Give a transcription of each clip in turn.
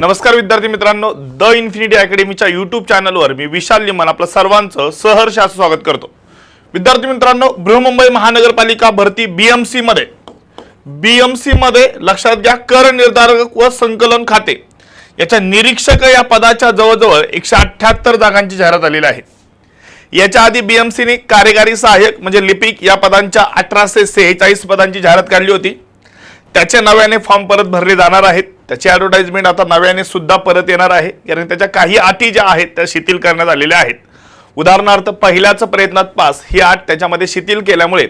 नमस्कार विद्यार्थी मित्रांनो द इन्फिनिटी अकॅडमीच्या युट्यूब चॅनलवर मी विशाल लिमन आपलं सर्वांचं सहर्ष असं स्वागत करतो. विद्यार्थी मित्रांनो बृहमुंबई महानगरपालिका भरती बीएमसी मध्ये. बीएमसी मध्ये लक्षात घ्या कर निर्धारक व संकलन खाते. याच्या निरीक्षक या पदाच्या जवळजवळ एकशे अठ्ठ्याहत्तर जागांची जाहिरात आलेली आहे. याच्या आधी बीएमसीने कार्यकारी सहाय्यक म्हणजे लिपिक या पदांच्या अठराशे सेहेचाळीस पदांची जाहिरात काढली होती. त्याचे नव्याने फॉर्म परत भरले जाणार आहेत. त्याची ॲडव्हर्टाइजमेंट आता नव्याने सुद्धा परत येणार आहे. कारण त्याच्या काही अटी ज्या आहेत त्या शिथिल करण्यात आलेल्या आहेत. उदाहरणार्थ पहिल्याच प्रयत्नात पास ही आठ त्याच्यामध्ये शिथिल केल्यामुळे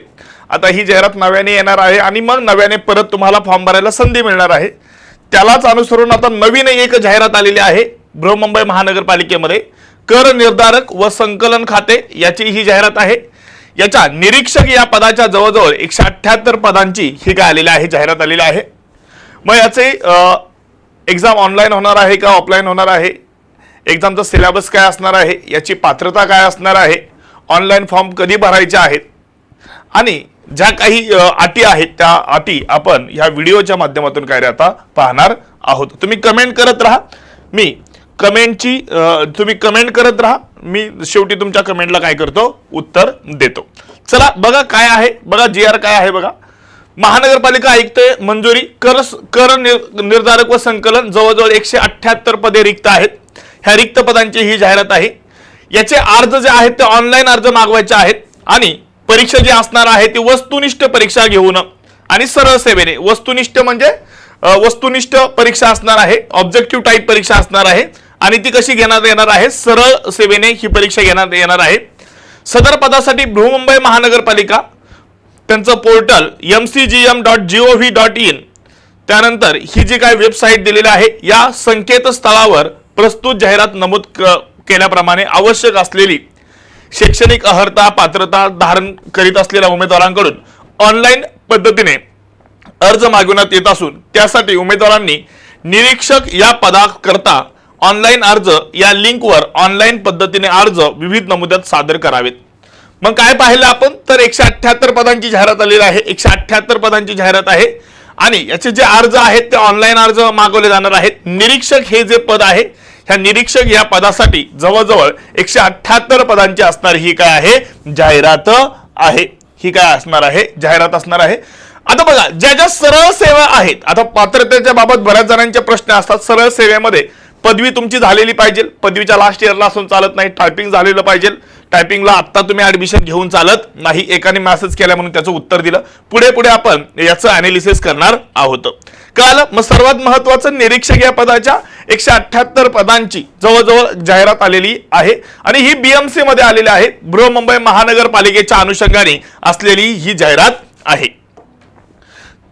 आता ही जाहिरात नव्याने येणार आहे आणि मग नव्याने परत तुम्हाला फॉर्म भरायला संधी मिळणार आहे. त्यालाच अनुसरून आता नवीन एक जाहिरात आलेली आहे बृहमुंबई महानगरपालिकेमध्ये. कर निर्धारक व संकलन खाते याची ही जाहिरात आहे. याच्या निरीक्षक या पदाच्या जवळजवळ एकशे अठ्याहत्तर पदांची ही काय आलेली आहे जाहिरात आलेली आहे. मग याचे एक्झाम ऑनलाईन होणार आहे का ऑफलाईन होणार आहे? एक्झामचा सिलेबस काय असणार आहे? याची पात्रता काय असणार आहे? ऑनलाईन फॉर्म कधी भरायचे आहेत? आणि ज्या काही अटी आहेत त्या अटी आपण ह्या व्हिडिओच्या माध्यमातून काय आता पाहणार आहोत. तुम्ही कमेंट करत राहा. मी कमेंटची तुम्ही कमेंट करत राहा. मी शेवटी तुमच्या कमेंटला काय करतो? उत्तर देतो. चला बघा काय आहे. बघा जी आर काय आहे बघा. महानगरपालिका आयुक्त मंजुरी कर कर निर- निर्धारक व संकलन जवळजवळ एकशे अठ्ठ्याहत्तर पदे रिक्त आहेत. ह्या रिक्त पदांची ही जाहिरात आहे. याचे अर्ज जे आहेत ते ऑनलाईन अर्ज मागवायचे आहेत. आणि परीक्षा जी असणार आहे ती वस्तुनिष्ठ परीक्षा घेऊन आणि सरळ सेवेने. वस्तुनिष्ठ म्हणजे वस्तुनिष्ठ परीक्षा असणार आहे. ऑब्जेक्टिव्ह टाईप परीक्षा असणार आहे. आणि ती कशी घेण्यात येणार आहे? सरळ सेवेने ही परीक्षा घेण्यात येणार आहे. सदर पदासाठी बृहमुंबई महानगरपालिका त्यांचं portal M C G M dot G O V dot in त्यानंतर ही जी काय वेबसाईट दिलेली आहे या संकेतस्थळावर प्रस्तुत जाहिरात नमूद क- केल्याप्रमाणे आवश्यक असलेली शैक्षणिक अर्हता पात्रता धारण करीत असलेल्या उमेदवारांकडून ऑनलाईन पद्धतीने अर्ज मागवण्यात येत असून त्यासाठी उमेदवारांनी निरीक्षक या पदाकरता ऑनलाईन अर्ज या लिंकवर ऑनलाईन पद्धतीने अर्ज विविध नमुद्यात सादर करावेत. मग काय पाहिलं आपण? तर एकशे अठ्ठ्याहत्तर पदांची जाहिरात आलेली आहे. एकशे अठ्ठ्याहत्तर पदांची जाहिरात आहे. आणि याचे जे अर्ज आहेत ते ऑनलाईन अर्ज मागवले जाणार आहेत. निरीक्षक हे जे पद आहे ह्या निरीक्षक या पदासाठी जवळजवळ एकशे अठ्ठ्याहत्तर पदांची असणारी ही काय आहे? जाहिरात आहे. ही काय असणार आहे? जाहिरात असणार आहे. आता बघा ज्या ज्या सरळ सेवा आहेत आता पात्रतेच्या बाबत बऱ्याच जणांचे प्रश्न असतात. सरळ सेवेमध्ये पदवी तुमची झालेली पाहिजे. पदवीच्या लास्ट इयरला असून चालत नाही. टायपिंग झालेलं पाहिजे. टायपिंगला आत्ता तुम्ही ऍडमिशन घेऊन चालत नाही. एकाने मॅसेज केला म्हणून त्याचं उत्तर दिलं. पुढे पुढे आपण याचं अनालिसिस करणार आहोत. कळालं? मग सर्वात महत्वाचं निरीक्षक या पदाच्या एकशे अठ्ठ्याहत्तर पदांची जवळजवळ जाहिरात आलेली आहे. आणि ही बीएमसी मध्ये आलेली आहे. बृहमुंबई महानगरपालिकेच्या अनुषंगाने असलेली ही जाहिरात आहे.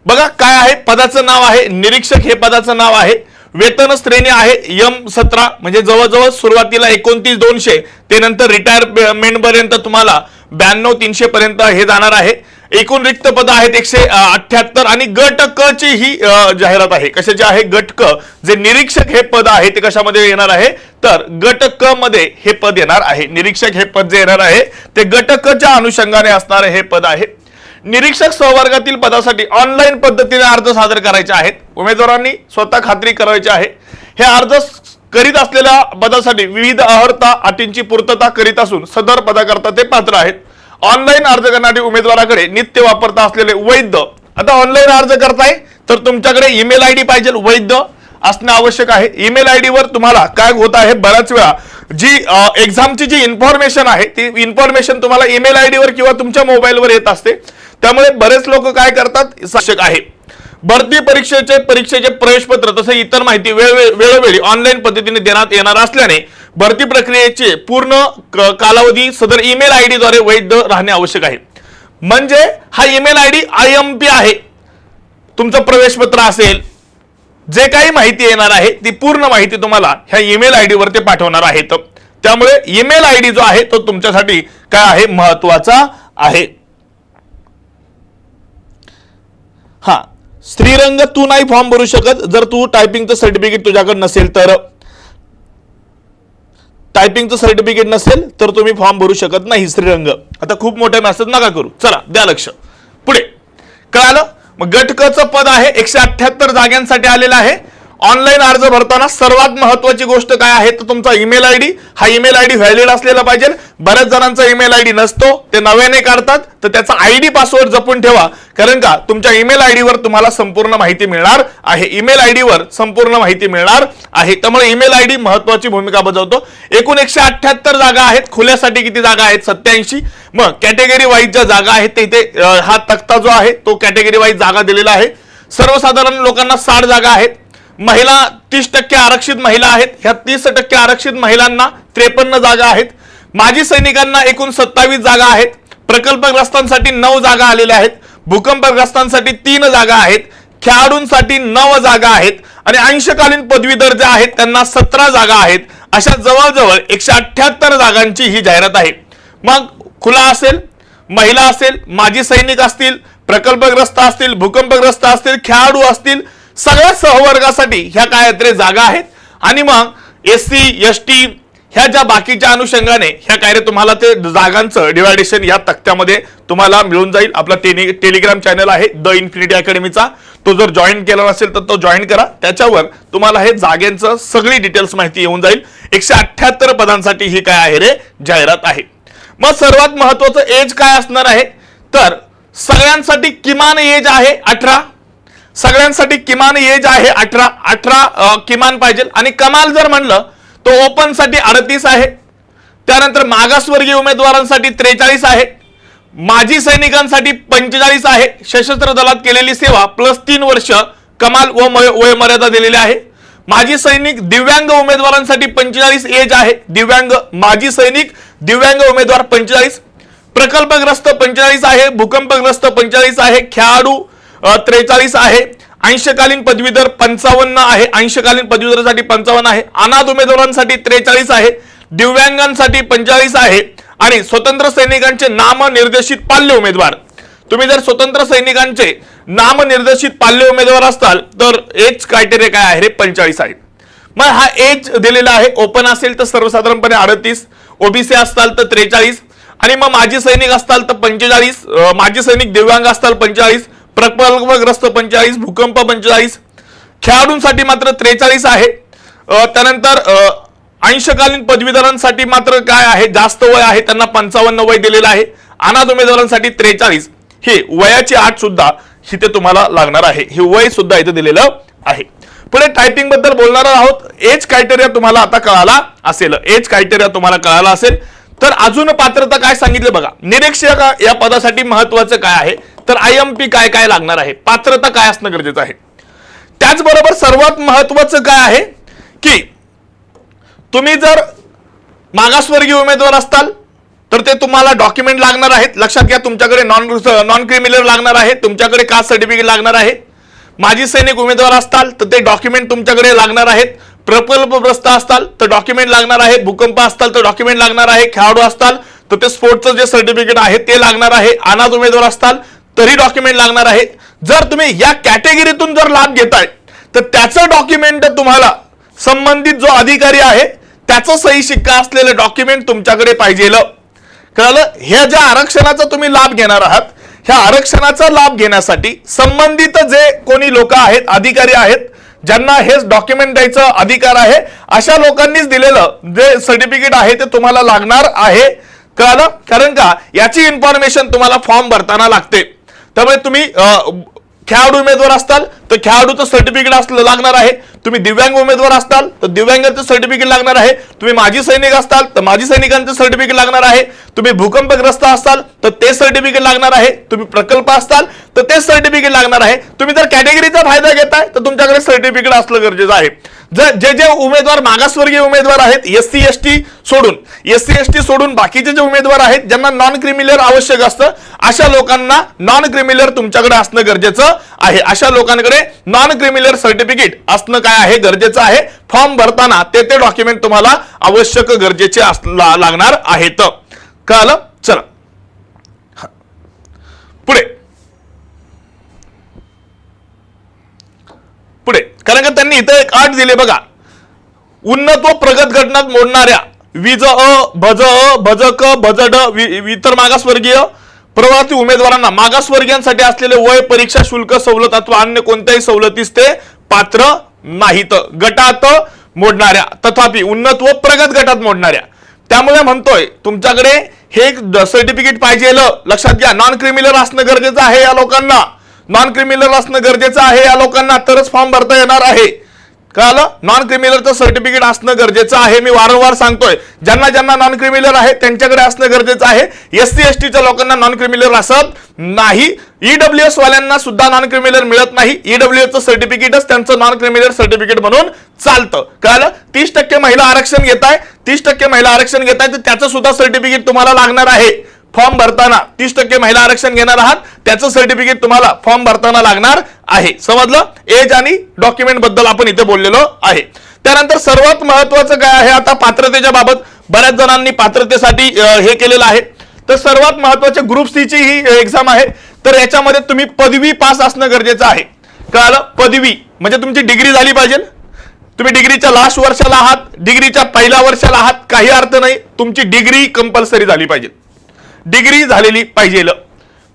बघा काय आहे? पदाचं नाव आहे. निरीक्षक हे पदाचं नाव आहे. वेतन श्रेणी आहे यम सतरा म्हणजे जवळजवळ सुरुवातीला एकोणतीस दोनशे ते नंतर रिटायरमेंट पर्यंत तुम्हाला ब्याण्णव तीनशे पर्यंत हे जाणार आहे. एकूण रिक्त पद आहेत एकशे अठ्याहत्तर आणि गट क ची ही जाहिरात आहे. कशाची आहे? गट क. जे निरीक्षक हे पद आहे ते कशामध्ये येणार आहे? तर गट क मध्ये हे पद येणार आहे. निरीक्षक हे पद जे येणार आहे ते गट क च्या अनुषंगाने असणारे हे पद आहे. निरीक्षक सहवर्गातील पदासाठी ऑनलाईन पद्धतीने अर्ज सादर करायचे आहेत. उमेदवारांनी स्वतः खात्री करायची आहे. हे अर्ज करीत असलेल्या पदासाठी विविध अर्हता अटींची पूर्तता करीत असून सदर पदाकरता ते पात्र आहेत. ऑनलाईन अर्ज करणारी उमेदवाराकडे नित्य वापरता असलेले वैध. आता ऑनलाईन अर्ज करताय तर तुमच्याकडे ईमेल आय डी पाहिजे वैध असणं आवश्यक आहे. ईमेल आय डी वर तुम्हाला काय होत आहे बऱ्याच वेळा जी एक्झामची जी इन्फॉर्मेशन आहे ती इन्फॉर्मेशन तुम्हाला ईमेल आय वर किंवा तुमच्या मोबाईलवर येत असते. त्यामुळे बरेच लोक काय करतात? शिक्षक आहे भरती परीक्षेचे परीक्षेचे प्रवेशपत्र तसे इतर माहिती वेळोवेळी ऑनलाईन पद्धतीने देण्यात येणार असल्याने भरती प्रक्रियेचे पूर्ण क- कालावधी सदर ईमेल आयद्वारे वैध राहणे आवश्यक आहे. म्हणजे हा email I D I M P आहे. तुमचं प्रवेशपत्र असेल जे काही माहिती येणार आहे ती पूर्ण माहिती तुम्हाला ह्या ईमेल आय वर ते पाठवणार आहेत त्यामुळे ईमेल आय डी जो आहे तो तुमच्यासाठी काय आहे? महत्त्वाचा आहे. हा श्रीरंग तू नाही फॉर्म भरू शकत. जर तू टायपिंगचं सर्टिफिकेट तुझ्याकडे नसेल तर टायपिंगचं सर्टिफिकेट नसेल तर तुम्ही फॉर्म भरू शकत नाही श्रीरंग आता खूप मोठे मेसेज नका करू. चला द्या लक्ष. पुढे. कळालं? मग गटकचं पद आहे एकशे अठ्ठ्याहत्तर जागांसाठी आलेलं आहे. ऑनलाईन अर्ज भरताना सर्वात महत्वाची गोष्ट काय आहे तर तुमचा ईमेल आय डी. हा ईमेल आय डी व्हॅलिड असलेला पाहिजे. बऱ्याच जणांचा ईमेल आय डी नसतो. ते नव्याने काढतात. तर त्याचा आय डी पासवर्ड जपून ठेवा. कारण का? तुमच्या ईमेल आय डीवर तुम्हाला संपूर्ण माहिती मिळणार आहे. ईमेल आय डीवर संपूर्ण माहिती मिळणार आहे. त्यामुळे ईमेल आय डी महत्वाची भूमिका बजावतो. एकूण एकशे अठ्याहत्तर जागा आहेत. खुल्यासाठी किती जागा आहेत? सत्याऐंशी मग कॅटेगरी वाईज ज्या जागा आहेत ते इथे हा तक्ता जो आहे तो कॅटेगरी वाईज जागा दिलेला आहे. सर्वसाधारण लोकांना साठ जागा आहेत. महिला तीस टक्के आरक्षित महिला आहेत. ह्या तीस टक्के आरक्षित महिलांना त्रेपन्न जागा आहेत. माजी सैनिकांना एकूण सत्तावीस जागा आहेत. प्रकल्पग्रस्तांसाठी नऊ जागा आलेल्या आहेत. भूकंपग्रस्तांसाठी तीन जागा आहेत. खेळाडूंसाठी नऊ जागा आहेत. आणि अंशकालीन पदवीधर जे आहेत त्यांना सतरा जागा आहेत. अशा जवळजवळ एकशे अठ्ठ्याहत्तर जागांची ही जाहिरात आहे. मग खुला असेल महिला असेल माजी सैनिक असतील प्रकल्पग्रस्त असतील भूकंपग्रस्त असतील खेळाडू असतील सगळ्या सहवर्गासाठी ह्या काय तरी जागा आहेत. आणि मग एस सी एस टी ह्या ज्या बाकीच्या अनुषंगाने ह्या काय रे तुम्हाला ते जागांचं डिवायडेशन या तक्त्यामध्ये तुम्हाला मिळून जाईल. आपला टेली टेलिग्राम चॅनल आहे द इन्फिनिटी अकॅडमीचा तो जर जॉईन केला नसेल तर तो जॉईन करा. त्याच्यावर तुम्हाला हे जागेंचं सगळी डिटेल्स माहिती येऊन जाईल. एकशे अठ्ठ्याहत्तर पदांसाठी ही काय आहे रे? जाहिरात आहे. मग सर्वात महत्वाचं एज काय असणार आहे? तर सगळ्यांसाठी किमान एज आहे अठरा. सगळ्यांसाठी किमान एज आहे अठरा अठरा किमान पाहिजे. आणि कमाल जर म्हणलं तो ओपनसाठी अडतीस आहे. त्यानंतर मागासवर्गीय उमेदवारांसाठी त्रेचाळीस आहे. माजी सैनिकांसाठी पंचेचाळीस आहे. सशस्त्र दलात केलेली सेवा प्लस तीन वर्ष कमाल व वयोमर्यादा दिलेली आहे. माजी सैनिक दिव्यांग उमेदवारांसाठी पंचेचाळीस एज आहे. दिव्यांग माजी सैनिक दिव्यांग उमेदवार पंचेचाळीस. प्रकल्पग्रस्त पंचेचाळीस आहे. भूकंपग्रस्त पंचेचाळीस आहे. खेळाडू त्रेचाळीस आहे. अंशकालीन पदवीधर पंचावन्न आहे. अंशकालीन पदवीधरासाठी पंचावन्न आहे. अनाथ उमेदवारांसाठी त्रेचाळीस आहे. दिव्यांगांसाठी पंचेचाळीस आहे. आणि स्वतंत्र सैनिकांचे नामनिर्देशित पाल्य उमेदवार. तुम्ही जर स्वतंत्र सैनिकांचे नामनिर्देशित पाल्य उमेदवार असताल तर एज क्रायटेरिया काय आहे? रे पंचेचाळीस आहे. मग हा एज दिलेला आहे. ओपन असेल तर सर्वसाधारणपणे अडतीस. ओबीसी असताल तर त्रेचाळीस. आणि मग माजी सैनिक असताल तर पंचेचाळीस. माजी सैनिक दिव्यांग असताल पंचेचाळीस. प्रकल्पग्रस्त पंचेचाळीस भूकंप पंचेचाळीस खेळाडूंसाठी मात्र त्रेचाळीस आहे. त्यानंतर अंशकालीन पदवीधरांसाठी मात्र काय आहे? जास्त वय आहे त्यांना पंचावन्न वय दिलेलं आहे. अनाथ उमेदवारांसाठी त्रेचाळीस. हे वयाची आठ सुद्धा इथे तुम्हाला लागणार आहे. हे वय सुद्धा इथे दिलेलं आहे. पुढे टायपिंगबद्दल बोलणार आहोत. एज क्रायटेरिया तुम्हाला आता कळाला असेल. एज क्रायटेरिया तुम्हाला कळाला असेल. तर अजून पात्रता काय सांगितलं बघा. निरीक्षक या पदासाठी महत्वाचं काय आहे? तर आय एम पी काय काय लागणार आहे? पात्रता काय असणं गरजेचं आहे? त्याचबरोबर सर्वात महत्वाचं काय आहे की तुम्ही जर मागासवर्गीय उमेदवार असताल तर ते तुम्हाला डॉक्युमेंट लागणार आहेत. लक्षात घ्या तुमच्याकडे नॉन नॉन क्रिमिनल लागणार आहे तुमच्याकडे कास्ट सर्टिफिकेट लागणार आहे. माजी सैनिक उमेदवार असताल तर ते डॉक्युमेंट तुमच्याकडे लागणार आहेत. प्रकल्पग्रस्त असताल तर डॉक्युमेंट लागणार आहे. भूकंप असताल तर डॉक्युमेंट लागणार आहे. खेळाडू असताल तर ते स्पोर्टचं जे सर्टिफिकेट आहे ते लागणार आहे. अनाथ उमेदवार असताल तरी डॉक्युमेंट लागणार आहे जर तुम्ही या कॅटेगरीतून जर लाभ घेताय तर त्याचं डॉक्युमेंट तुम्हाला संबंधित जो अधिकारी आहे त्याचं सही शिक्का असलेलं डॉक्युमेंट तुमच्याकडे पाहिजे कळालं? ह्या ज्या आरक्षणाचा तुम्ही लाभ घेणार आहात ह्या आरक्षणाचा लाभ घेण्यासाठी संबंधित जे कोणी लोक आहेत अधिकारी आहेत ज्यांना हेच डॉक्युमेंट द्यायचा अधिकार आहे अशा लोकांनीच दिलेलं जे सर्टिफिकेट आहे ते तुम्हाला लागणार आहे. कळालं? कारण का? याची इन्फॉर्मेशन तुम्हाला फॉर्म भरताना लागते. त्यामुळे तुम्ही खेळाडू उमेदवार असताल तर खेळाडूचं सर्टिफिकेट असलं लागणार आहे. तुम्ही दिव्यांग उमेदवार असताल तर दिव्यांगाचं सर्टिफिकेट लागणार आहे. तुम्ही माजी सैनिक असताल तर माजी सैनिकांचं सर्टिफिकेट लागणार आहे. तुम्ही भूकंपग्रस्त असाल तर ते सर्टिफिकेट लागणार आहे. तुम्ही प्रकल्प असताल तर ते सर्टिफिकेट लागणार आहे. तुम्ही जर कॅटेगरीचा फायदा घेताय तर तुमच्याकडे सर्टिफिकेट असलं गरजेचं आहे. जर जे जे उमेदवार मागासवर्गीय उमेदवार आहेत एस सी एस टी सोडून एस सी एस टी सोडून बाकीचे जे उमेदवार आहेत ज्यांना नॉन क्रिमिलर आवश्यक असतं अशा लोकांना नॉन क्रिमिलर तुमच्याकडे असणं गरजेचं आहे. अशा लोकांकडे नॉन क्रिमिनल सर्टिफिकेट असणं काय आहे? गरजेचं आहे. फॉर्म भरताना ते ते डॉक्युमेंट तुम्हाला आवश्यक गरजेचे लागणार आहेत. कळालं? चला. पुढे. पुढे. कारण का त्यांनी इथं एक अट दिले बघा. उन्नत व प्रगत घटनात मोडणाऱ्या विज अ भज अ भज क भज ड इतर मागासवर्गीय प्रवर्ती उमेदवारांना मागासवर्गीयांसाठी असलेले वय परीक्षा शुल्क सवलत अथवा अन्य कोणत्याही सवलतीस ते पात्र नाहीत. गटात मोडणाऱ्या तथापि उन्नत व प्रगत गटात मोडणाऱ्या. त्यामुळे म्हणतोय तुमच्याकडे हे सर्टिफिकेट पाहिजे लक्षात घ्या नॉन क्रिमिनल असणं गरजेचं आहे या लोकांना. नॉन क्रिमिनल असणं गरजेचं आहे या लोकांना. तरच फॉर्म भरता येणार आहे. कळालं? नॉन क्रिमिनलचं सर्टिफिकेट असणं गरजेचं आहे. मी वारंवार सांगतोय ज्यांना ज्यांना नॉन क्रिमिनल आहे त्यांच्याकडे असणं गरजेचं आहे. एस सी एस टीच्या लोकांना नॉन क्रिमिनल असत नाही. ईडब्ल्यू एस वाल्यांना सुद्धा नॉन क्रिमिनल मिळत नाही. ईडब्ल्यू एस सर्टिफिकेटच त्यांचं नॉन क्रिमिनल सर्टिफिकेट म्हणून चालतं. कळालं? तीस टक्के महिला आरक्षण घेत आहे तीस टक्के महिला आरक्षण घेत आहे तर त्याचं सुद्धा सर्टिफिकेट तुम्हाला लागणार आहे. फॉर्म भरताना तीस टक्के महिला आरक्षण घेणार आहात. त्याचं सर्टिफिकेट तुम्हाला फॉर्म भरताना लागणार आहे. समजलं? एज आणि डॉक्युमेंटबद्दल आपण इथे बोललेलो आहे. त्यानंतर सर्वात महत्वाचं काय आहे? आता पात्रतेच्या बाबत बऱ्याच जणांनी पात्रतेसाठी हे केलेलं आहे. तर सर्वात महत्त्वाचे ग्रुप सी ची ही एक्झाम आहे. तर याच्यामध्ये तुम्ही पदवी पास असणं गरजेचं आहे. कळालं? पदवी. म्हणजे तुमची डिग्री झाली पाहिजे. तुम्ही डिग्रीच्या लास्ट वर्षाला आहात. डिग्रीच्या पहिल्या वर्षाला आहात. काही अर्थ नाही. तुमची डिग्री कंपल्सरी झाली पाहिजे. डिग्री झालेली पाहिजे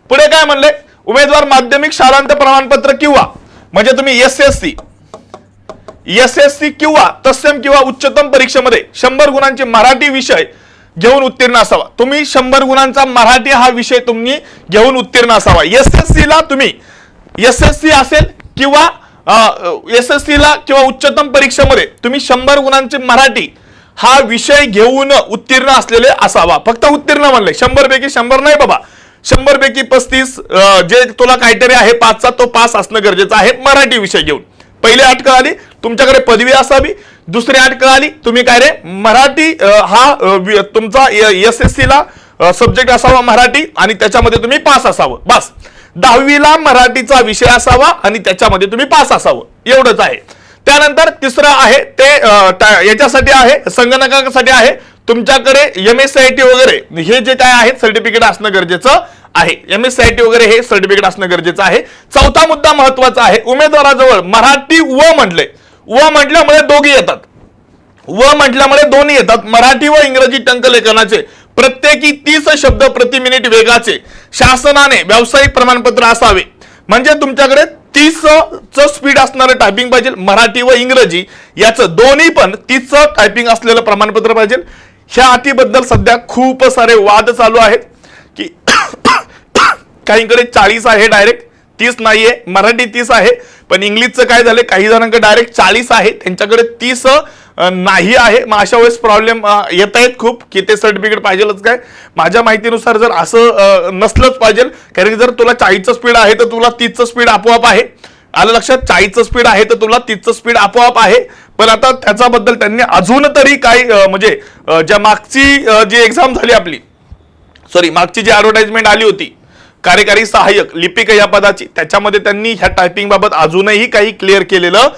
पुढे काय म्हणले? उमेदवार माध्यमिक शालांत प्रमाणपत्र किंवा म्हणजे तुम्ही S S C S S C किंवा तत्सम किंवा उच्चतम परीक्षेमध्ये शंभर गुणांचे मराठी विषय घेऊन उत्तीर्ण असावा. तुम्ही शंभर गुणांचा मराठी हा विषय तुम्ही घेऊन उत्तीर्ण असावा. एस एस सी ला तुम्ही एस एस सी असेल किंवा एस एस सी ला किंवा उच्चतम परीक्षेमध्ये तुम्ही शंभर गुणांचे मराठी हा विषय घेऊन उत्तीर्ण असलेले असावा. फक्त उत्तीर्ण म्हणले. शंभर पैकी शंभर नाही बाबा. शंभर पैकी पस्तीस जे तुला क्रायटेरिया आहे पाचचा तो पास असणं गरजेचं आहे. मराठी विषय घेऊन. पहिली अट कळाली तुमच्याकडे पदवी असावी. दुसरी अट कळाली तुम्ही काय रे? मराठी हा तुमचा एस एस सी ला सब्जेक्ट असावा मराठी आणि त्याच्यामध्ये तुम्ही पास असावं. बस. दहावीला मराठीचा विषय असावा आणि त्याच्यामध्ये तुम्ही पास असावं. एवढंच आहे. त्यानंतर तिसरं आहे ते याच्यासाठी आहे संगणकासाठी आहे. तुमच्याकडे M S C I T वगैरे हे जे काय आहे सर्टिफिकेट असणं गरजेचं आहे. M S C I T वगैरे हे सर्टिफिकेट असणं गरजेचं आहे. चौथा मुद्दा महत्त्वाचा आहे उमेदवाराजवळ मराठी व म्हटले. व म्हटल्यामुळे दोघी येतात. व म्हटल्यामुळे दोन्ही येतात. मराठी व इंग्रजी टंकलेखनाचे प्रत्येकी तीस शब्द प्रति मिनिट वेगाचे. शासनाने व्यावसायिक प्रमाणपत्र असावे. म्हणजे तुमच्याकडे तीस च स्पीड असणारं टायपिंग पाहिजे मराठी व इंग्रजी. याचं दोन्ही पण तीस टायपिंग असलेलं प्रमाणपत्र पाहिजे. ह्या अटीबद्दल सध्या खूप सारे वाद चालू आहेत. की काहींकडे चाळीस आहे डायरेक्ट तीस नाहीये. मराठी तीस आहे. पण इंग्लिशचं काय झालं काही जणांकडे डायरेक्ट चाळीस आहे. त्यांच्याकडे तीस नाही आहे. मग अशा वेळेस प्रॉब्लेम येत आहेत खूप की ते सर्टिफिकेट पाहिजेलच काय? माझ्या माहितीनुसार जर असं नसलंच पाहिजे कारण की जर तुला चाळीसचं स्पीड आहे तर तुला तीसचं स्पीड आपोआप आहे. आलं लक्षात? चाळीसचं स्पीड आहे तर तुला तीसचं स्पीड आपोआप आहे. पण आता त्याच्याबद्दल त्यांनी अजून तरी काही म्हणजे ज्या मागची जी एक्झाम झाली आपली सॉरी मागची जी ऍडव्हर्टाइजमेंट आली होती कार्यकारी सहाय्यक लिपिक या पदाची. त्याच्यामध्ये त्यांनी ह्या टायपिंग बाबत अजूनही काही क्लिअर केलेलं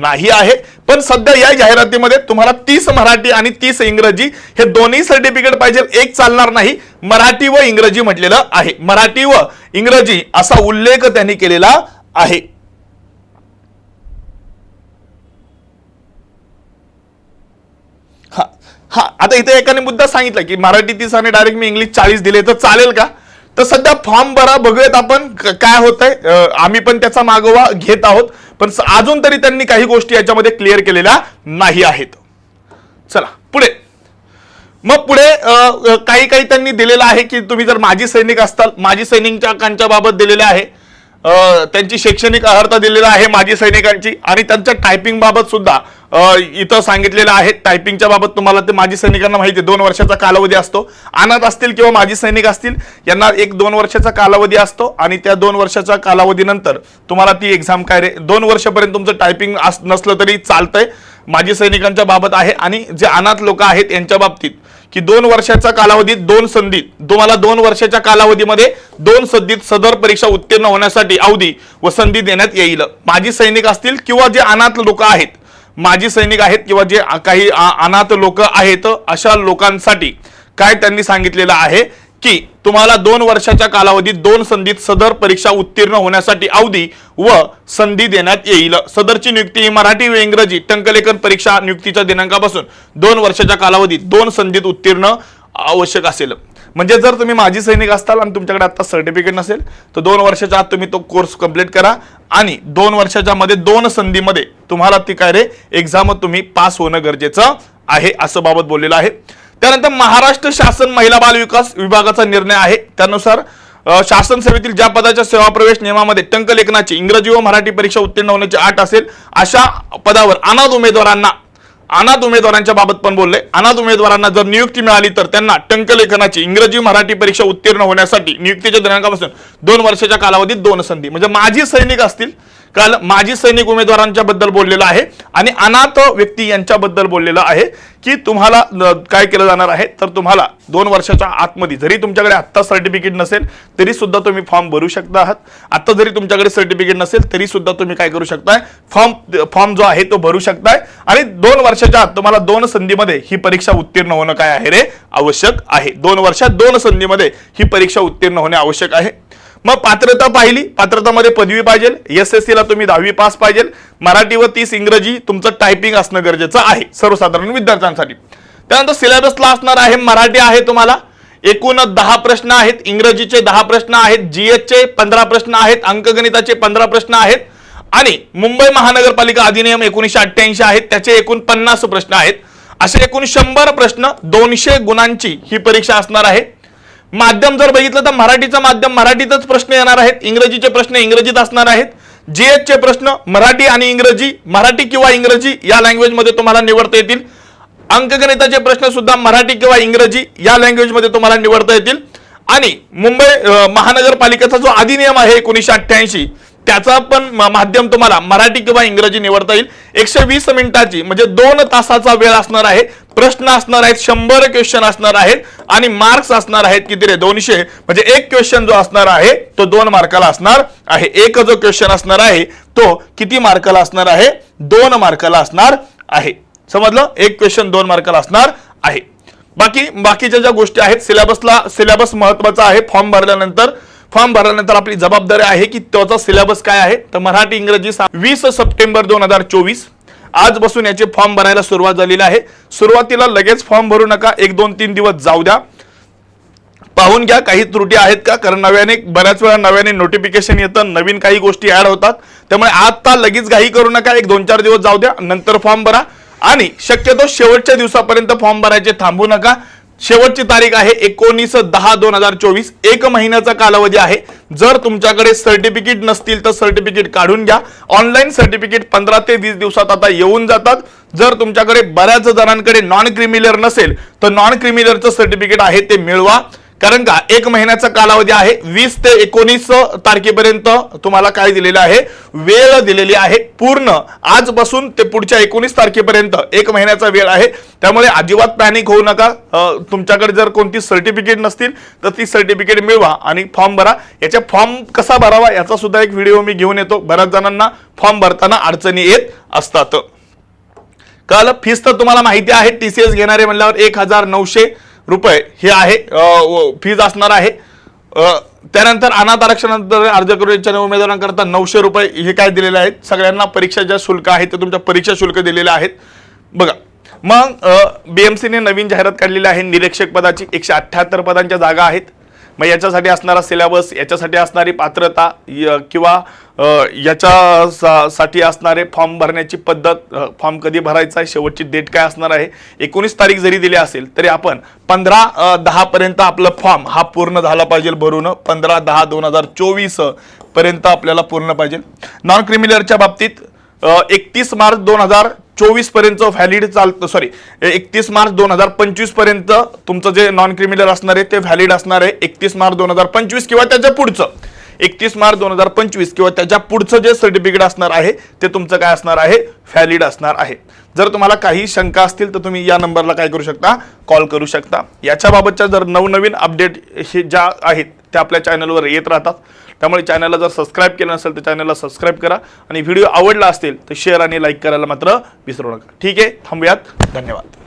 नाही आहे. पण सध्या या जाहिरातीमध्ये तुम्हाला तीस मराठी आणि तीस इंग्रजी हे दोन्ही सर्टिफिकेट पाहिजे. एक चालणार नाही. मराठी व इंग्रजी म्हटलेलं आहे. मराठी व इंग्रजी असा उल्लेख त्यांनी केलेला आहे. हा हा. आता इथे एकाने मुद्दा सांगितला की मराठी तीस आणि डायरेक्ट मी इंग्लिश चाळीस दिले तर चालेल का? तर सध्या फॉर्म भरा बघूयात आपण काय होत आहे आम्ही पण त्याचा मागोवा घेत आहोत पण अजून तरी त्यांनी काही गोष्टी याच्यामध्ये क्लिअर केलेल्या नाही आहेत. चला पुढे. मग पुढे काही काही त्यांनी दिलेलं आहे की तुम्ही जर माजी सैनिक असताल माजी सैनिकांच्या बाबत दिलेलं आहे. त्यांची शैक्षणिक अर्हता दिलेला आहे माजी सैनिकांची आणि त्यांच्या टायपिंग बाबत सुद्धा. इथं सांगितलेलं आहे टायपिंगच्या बाबत तुम्हाला ते माजी सैनिकांना माहिती आहे दोन वर्षाचा कालावधी असतो. अनाथ असतील किंवा माजी सैनिक असतील यांना एक दोन वर्षाचा कालावधी असतो आणि त्या दोन वर्षाच्या कालावधीनंतर तुम्हाला ती एक्झाम काय रे दोन वर्षापर्यंत तुमचं टायपिंग नसलं तरी चालतंय. माजी सैनिकांच्या बाबत आहे आणि जे अनाथ लोक आहेत यांच्या बाबतीत की दोन वर्षाच्या कालावधीत दोन संधीत तुम्हाला दोन वर्षाच्या कालावधीमध्ये दोन संधीत सदर परीक्षा उत्तीर्ण होण्यासाठी अवधी व संधी देण्यात येईल. माजी सैनिक असतील किंवा जे अनाथ लोक आहेत माजी सैनिक आहेत किंवा जे काही आ- अनाथ लोक आहेत अशा लोकांसाठी काय त्यांनी सांगितलेलं आहे की तुम्हाला दोन वर्षाच्या कालावधीत दोन संधीत सदर परीक्षा उत्तीर्ण होण्यासाठी अवधी व संधी देण्यात येईल. सदरची नियुक्ती ही मराठी व इंग्रजी टंकलेखन परीक्षा नियुक्तीच्या दिनांकापासून दोन वर्षाच्या कालावधीत दोन संधीत उत्तीर्ण आवश्यक असेल. म्हणजे जर तुम्ही माजी सैनिक असताल आणि तुमच्याकडे आता सर्टिफिकेट नसेल तर दोन वर्षाच्या आत तुम्ही तो कोर्स कंप्लीट करा. आणि दोन वर्षाच्या मध्ये दोन संधीमध्ये तुम्हाला ती काय रे एक्झाम तुम्ही पास होणं गरजेचं आहे असं बाबत बोललेलं आहे. त्यानंतर महाराष्ट्र शासन महिला बाल विकास विभागाचा निर्णय आहे. त्यानुसार शासन सेवेतील ज्या पदाच्या सेवा प्रवेश नियमामध्ये टंकलेखनाची इंग्रजी व मराठी परीक्षा उत्तीर्ण होण्याची आठ असेल अशा पदावर अनाथ उमेदवारांना अनाथ उमेदवारांच्या बाबत पण बोलले. अनाथ उमेदवारांना जर नियुक्ती मिळाली तर त्यांना टंकलेखनाची इंग्रजी मराठी परीक्षा उत्तीर्ण होण्यासाठी नियुक्तीच्या दिनांकापासून दोन वर्षाच्या कालावधीत दोन संधी. म्हणजे माजी सैनिक असतील काल माजी सैनिक उमेदवारांच्या बद्दल बोललेलं आहे आणि अनाथ व्यक्ती यांच्याबद्दल बोललेलं आहे की तुम्हाला काय केलं जाणार आहे? तर तुम्हाला दोन वर्षाच्या आतमध्ये जरी तुमच्याकडे आत्ता सर्टिफिकेट नसेल तरी सुद्धा तुम्ही फॉर्म भरू शकता आहात. आत्ता जरी तुमच्याकडे सर्टिफिकेट नसेल तरी सुद्धा तुम्ही काय करू शकताय? फॉर्म फॉर्म जो आहे तो भरू शकताय. आणि दोन वर्षाच्या आत तुम्हाला दोन संधीमध्ये ही परीक्षा उत्तीर्ण होणं काय आहे रे? आवश्यक आहे. दोन वर्षात दोन संधीमध्ये ही परीक्षा उत्तीर्ण होणे आवश्यक आहे. मग पात्रता पाहिली. पात्रतामध्ये पदवी पाहिजे. एस एस ला तुम्ही दहावी पास पाहिजे. मराठी व तीस इंग्रजी तुमचं टायपिंग असणं गरजेचं आहे सर्वसाधारण विद्यार्थ्यांसाठी. त्यानंतर सिलेबसला असणार आहे मराठी आहे तुम्हाला. एकूण दहा प्रश्न आहेत. इंग्रजीचे दहा प्रश्न आहेत. जीएसचे पंधरा प्रश्न आहेत. अंकगणिताचे पंधरा प्रश्न आहेत. आणि मुंबई महानगरपालिका अधिनियम एकोणीशे अठ्ठ्याऐंशी आहेत. त्याचे एकूण पन्नास प्रश्न आहेत. असे एकूण शंभर प्रश्न दोनशे गुणांची ही परीक्षा असणार आहे. माध्यम जर बघितलं तर मराठीचं माध्यम मराठीतच प्रश्न येणार आहेत. इंग्रजीचे प्रश्न इंग्रजीत असणार आहेत. जीएस चे प्रश्न मराठी आणि इंग्रजी मराठी किंवा इंग्रजी या लँग्वेजमध्ये तुम्हाला निवडता येतील. अंकगणिताचे प्रश्न सुद्धा मराठी किंवा इंग्रजी या लँग्वेजमध्ये तुम्हाला निवडता येतील. आणि मुंबई महानगरपालिकेचा जो अधिनियम आहे एकोणीशे अठ्ठ्याऐंशी त्याचा पण माध्यम तुम्हाला मराठी किंवा इंग्रजी निवडता येईल. एकशे वीस मिनिटाची म्हणजे दोन तासाचा वेळ असणार आहे. प्रश्न असणार आहेत शंभर क्वेश्चन असणार आहेत आणि मार्क्स असणार आहेत किती रे? दोनशे. म्हणजे एक क्वेश्चन जो असणार आहे तो दोन मार्काला असणार आहे. एक जो क्वेश्चन असणार आहे तो किती मार्काला असणार आहे? दोन मार्काला असणार आहे. समजलं? एक क्वेश्चन दोन मार्काला असणार आहे. बाकी बाकीच्या ज्या गोष्टी आहेत सिलेबसला सिलेबस महत्त्वाचा आहे. फॉर्म भरल्यानंतर फॉर्म भरल्यानंतर आपली जबाबदारी आहे की त्याचा सिलेबस काय आहे? तर मराठी इंग्रजी वीस सप्टेंबर दोन हजार चोवीस. आजपासून याचे फॉर्म भरायला सुरुवात झालेली आहे. सुरुवातीला लगेच फॉर्म भरू नका. एक दोन तीन दिवस जाऊ द्या. पाहून घ्या काही त्रुटी आहेत का? कारण नव्याने बऱ्याच वेळा नव्याने नोटिफिकेशन येतं. नवीन काही गोष्टी ऍड होतात. त्यामुळे आता लगेच घाई करू नका. एक दोन चार दिवस जाऊ द्या. नंतर फॉर्म भरा. आणि शक्यतो शेवटच्या दिवसापर्यंत फॉर्म भरायचे थांबू नका. शेवटची तारीख आहे एकोणीस दहा दोन हजार चोवीस. एक महिन्याचा कालावधी आहे. जर तुमच्याकडे सर्टिफिकेट नसतील तर सर्टिफिकेट काढून घ्या. ऑनलाईन सर्टिफिकेट पंधरा ते वीस दिवसात आता येऊन जातात. जर तुमच्याकडे बऱ्याच जणांकडे नॉन क्रिमिलर नसेल तर नॉन क्रिमिलरचं सर्टिफिकेट आहे ते मिळवा. कारण का? एक महिन्याचा कालावधी आहे. वीस ते एकोणीस तारखेपर्यंत तुम्हाला काय दिलेलं आहे? वेळ दिलेली आहे पूर्ण. आजपासून ते पुढच्या एकोणीस तारखेपर्यंत. एक महिन्याचा वेळ आहे. त्यामुळे अजिबात पॅनिक होऊ नका. तुमच्याकडे जर कोणती सर्टिफिकेट नसतील तर ती सर्टिफिकेट मिळवा आणि फॉर्म भरा. याच्या फॉर्म कसा भरावा याचा सुद्धा एक व्हिडिओ मी घेऊन येतो. बऱ्याच जणांना फॉर्म भरताना अडचणी येत असतात. काल फीस तर तुम्हाला माहिती आहे. टी सी एस घेणारे म्हणल्यावर एक हजार नऊशे रुपये हे आहे फीज असणार आहे. त्यानंतर अनाथ आरक्षणानंतर अर्ज करू इच्छा उमेदवारांकरता नऊशे रुपये हे काय दिलेले आहेत? सगळ्यांना परीक्षा ज्या शुल्क आहेत ते तुमच्या परीक्षा शुल्क दिलेले आहेत. बघा मग बीएमसीने नवीन जाहिरात काढलेली आहे. निरीक्षक पदाची एकशे अठ्ठ्याहत्तर पदांच्या जागा आहेत. मग याच्यासाठी असणारा सिलेबस याच्यासाठी असणारी पात्रता य- किंवा याच्या सा- साठी असणारे फॉर्म भरण्याची पद्धत फॉर्म कधी भरायचा आहे शेवटची डेट काय असणार आहे एकोणीस तारीख जरी दिली असेल तरी आपण पंधरा दहापर्यंत आपलं फॉर्म हा पूर्ण झाला पाहिजे भरून पंधरा दहा दोन हजार चोवीसपर्यंत आपल्याला पूर्ण पाहिजे. नॉन क्रिमिनलच्या बाबतीत एकतीस मार्च दोन हजार चोवीसपर्यंत व्हॅलिड चालतं सॉरी एकतीस मार्च दोन हजार पंचवीसपर्यंत तुमचं जे नॉन क्रिमिनल असणार आहे ते व्हॅलिड असणार आहे. एकतीस मार्च दोन हजार पंचवीस किंवा त्याच्या पुढचं. एकतीस मार्च दोन हजार पंचवीस किंवा त्याच्या पुढचं जे सर्टिफिकेट असणार आहे ते तुमचं काय असणार आहे? व्हॅलिड असणार आहे. जर तुम्हाला काही शंका असतील तर तुम्ही या नंबरला काय करू शकता? कॉल करू शकता. याच्याबाबतच्या जर नवनवीन अपडेट हे ज्या आहेत त्या आपल्या चॅनलवर येत राहतात. त्यामुळे चॅनलला जर सबस्क्राईब केलं नसेल तर चॅनलला सबस्क्राईब करा. आणि व्हिडिओ आवडला असेल तर शेअर आणि लाईक करायला मात्र विसरू नका. ठीक आहे? थांबूयात. धन्यवाद.